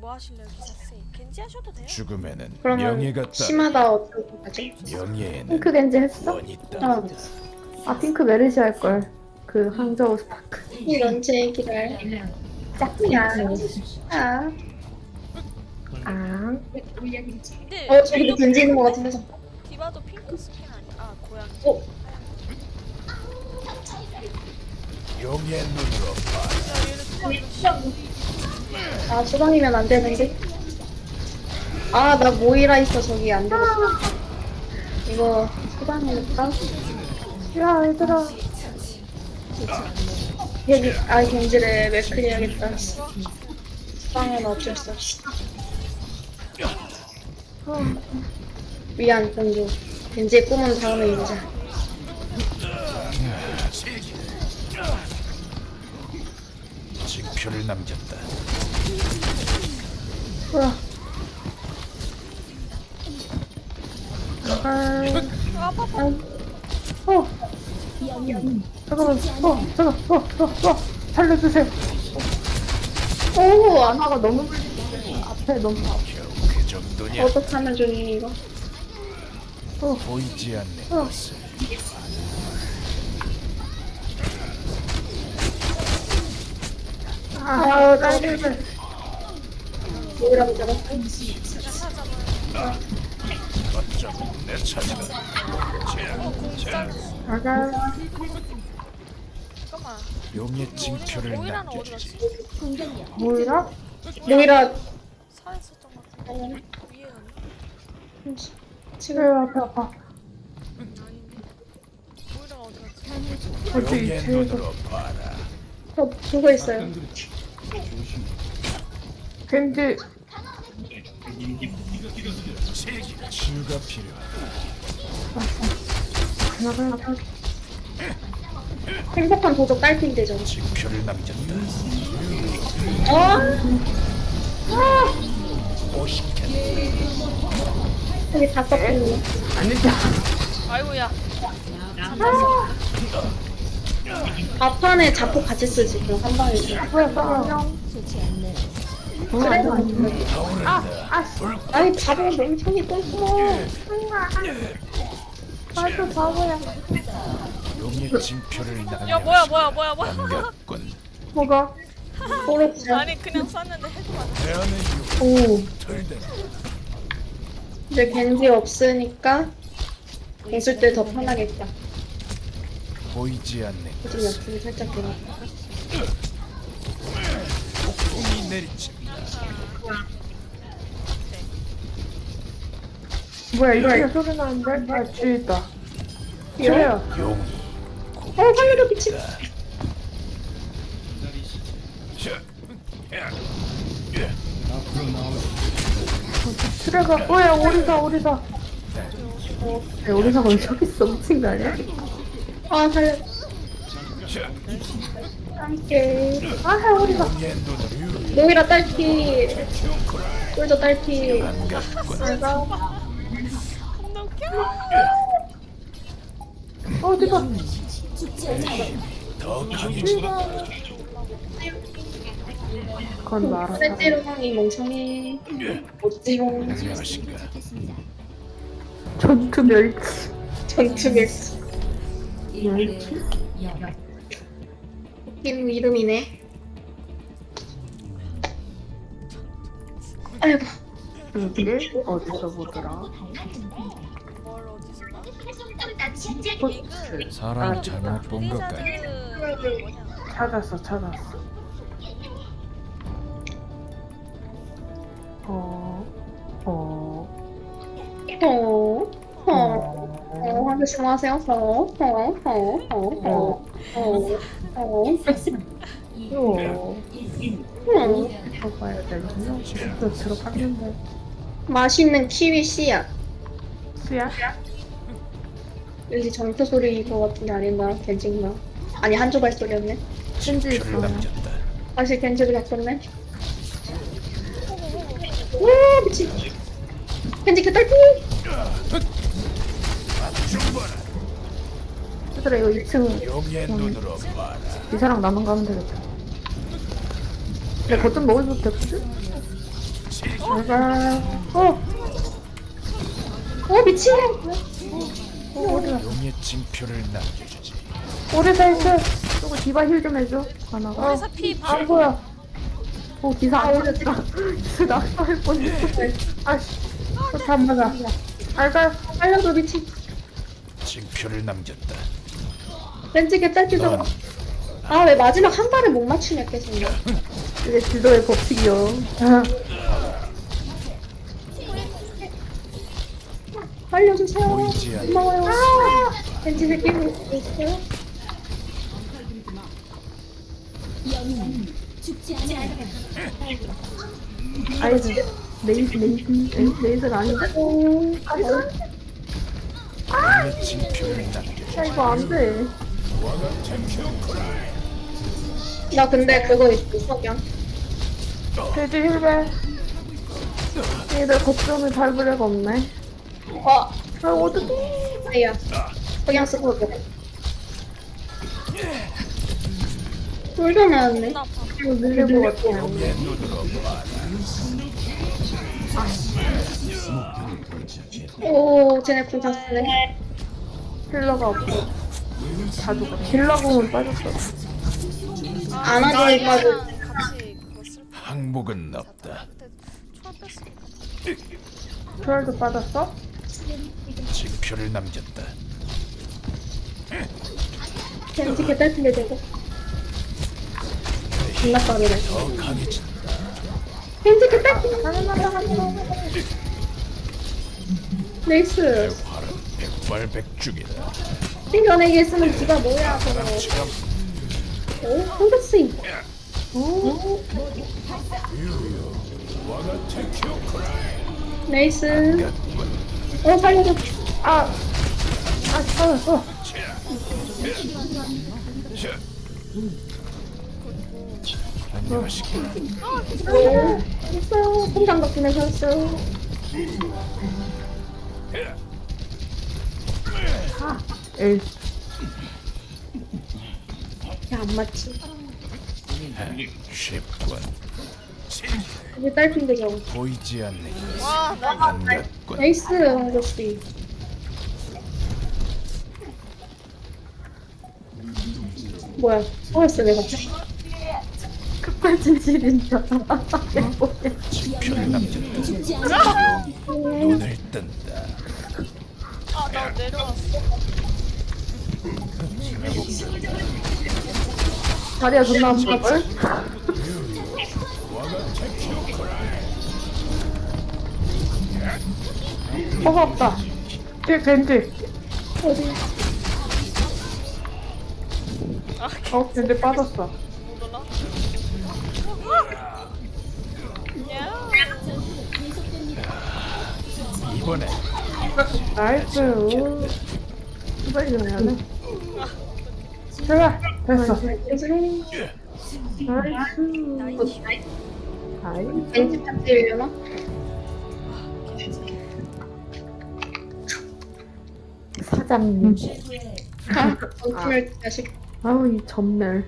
뭐 하실래요 기사씨? 겐지 하셔도 돼요? 죽음에는 그러면 명예가 따 심하다 어떻게 하지? 명예에는 핑크 겐지 했어? 원이 어. 따아 핑크 메르시 할 걸. 그 항저우 스파크. 이런 제 얘기를 짝이야. 아, 아. 근데 어 저기도 디바- 겐지 있는 것 같은데 잠깐. 디바도 핑크 스킨 아니? 아 고양이. 어? 용의 눈으로 봐야 얘를 누가 아 수방이면 안 되는데 아 나 모이라 있어 저기 안 되겠다. 이거 수방이니까? 야 얘들아. 겐지 아 겐지를 맥클 해야겠다. 수방은 어쩔 수 없어 미안 공주 겐지의 꿈은 다음에 이루자. 징표를 남겼다 뭐야. 아. 아파 아파. 어. 잠깐만. 어. 잠깐. 어. 어. 어. 살려주세요. 오 안, 아나가 너무 불리는데 앞에 너무 아파. 겨우 그 정도냐 어떡하면 좋니 이거 보이지 않는 어. 것을 아. 모 잡았어 내 차지다. 잠깐만. 용의 징표를 어디 남겨주지? 모이라 살았었던 것 같은데. 아니 위에 갔네. 지금 왜 앞에 아파? 아닌데. 모이라가 어디 갔지? 어디 용의 뒤에서. 눈으로 봐라 저 죽어 있어요 겐지. 치유가 필요하다 나가. 행복한 도적 딸핀데 저 징표를 남겼다 어? 오십캔 여기 다 썼거든요 아니다. 아이고야. 앞판에 자폭 같이 쓰지 그럼 한 방에 뭐야, 싸워. 그래? 아, 아, 씨. 아니 바보 멍청이 또 있어 나도 바보야. 용의 징표를 야 뭐야 뭐야 뭐야 뭐야. 남겼군 뭐가? 모르겠어요 아니 그냥 쐈는데 해도 안 돼. 대안의 오 털대로 이제 겐지 없으니까 웃을 때더 편하겠다 보이지 않는 좀 옆으로 살짝 폭풍이 내리친다 뭐야, 이렇게 소리 나는데? 아, 뒤에 있다. 그래요. 어 살려줘 미친 트레가, 뭐야, 오리사, 오리사. 야, 오리사가 왜 저기 있어? 미친 거 아니야? 아 살려 함께 아, 눈으로 모이라 딸피 꿀도 남겼군 알가? 더 강해진다 그건 너 알아서. 셋지롱 이 멍청이 못지롱 전투 멸치. 전투 멸치 멸치? 웃긴 이름이네 아이고 이게 어디서 보더라? 포츠. 사람 잘못 본 것 같아? 찾았어, 찾았어. 어, 어, 어, 어, 어, 어, 한 번씩 하세요. 어, 어, 어, 어, 어, 어, 어, 어. 어. 들어가야 되는데. 또 들어갔는데. 맛있는 키위 씨앗. 수야? 왠지 정표 소리인 것 같은데 아닌가? 겐지인가? 아니 한 조발 소리였네. 겐지 표를 있어. 남겼다 사실 겐지를 잡혔네. 와 미친. 겐지 그 딸피. 얘들아, 이거 2층. 용의 눈으로 봐라 이사랑 나만 가면 되겠다. 근데 거좀 수도 없지? 제발. 어, 어 미친. 어, 오리사. 용의 징표를 남겨주지. 오리사 있어. 저거 디바 힐 좀 해줘. 하나가. 그래서 피안 반. 보여. 어, 기사 안 올렸다. 기사 낙서할 뻔했어. 아씨. 또 맞아. 알갈. 살려줘 미친. 징표를 남겼다. 렌즈 개딸기 넌 저거. 아왜 마지막 한 발을 못 맞추냐 계속. 이게 딜러의 법칙이요. 아, 살려주세요. 보이지 않는 고마워요. 아, 렌즈 새끼 있어요? 아이즈. 네이즈, 네이즈. 네이즈, 네이즈가 아닌데? 오, 용의 징표를 남겨주지. 야, 이거 안 돼. 나 근데 그거 있어 석양. 돼지 힐베. 얘들 걱정을 밟을 애가 없네. 어, 아, 어떡해. 아야. 석양 쓰고 그래. 돌도 나왔네. 나 봐. 이거 밀릴 것 같아. 오, 쟤네 군사 쓰네. 힐러가 없고. 다 죽어. 힐러공은 빠졌어. 안 하고 랑 빠져. 같이 그거 쓸 항복은 없다. 때. 트월도 빠졌어? 징표를 남겼다. 렌즈 개딸기 되고. 존나 빠르네. 더 강해진다. 렌즈 개딸기. 네이스. 활은 백발백중이다. 생겨내게 쓰는 기가 뭐야, 저거. 오, 홈베스인. 오, 네이스. 어, 살려줘. 아! 아. 안녕하십니까. 오, 했어요. 통장 덕분에 살았어요. 에 이, 야, 안 맞지. 쉽군. 이게 딸핀데 저거. 보이지 않는 와, 나 반갑군. 네이스, 황저씨. 뭐야, 서울스 내가. 급발 진실인자. 징표를 남겼다. 눈을 뜬다. 아, 나 내려왔어. 다리야 존나 아픈걸? 허가 없다. 뒤에 겐지. 어디? 어, 겐지 빠졌어. 못 올라. 야. 이번에 나이스. 빨리 좀 해야 돼. 제발. 됐어. 나이스. 나이스. 벤치 탑들려나? 사장님. 아, 정말 자식. 아우, 이 전멸.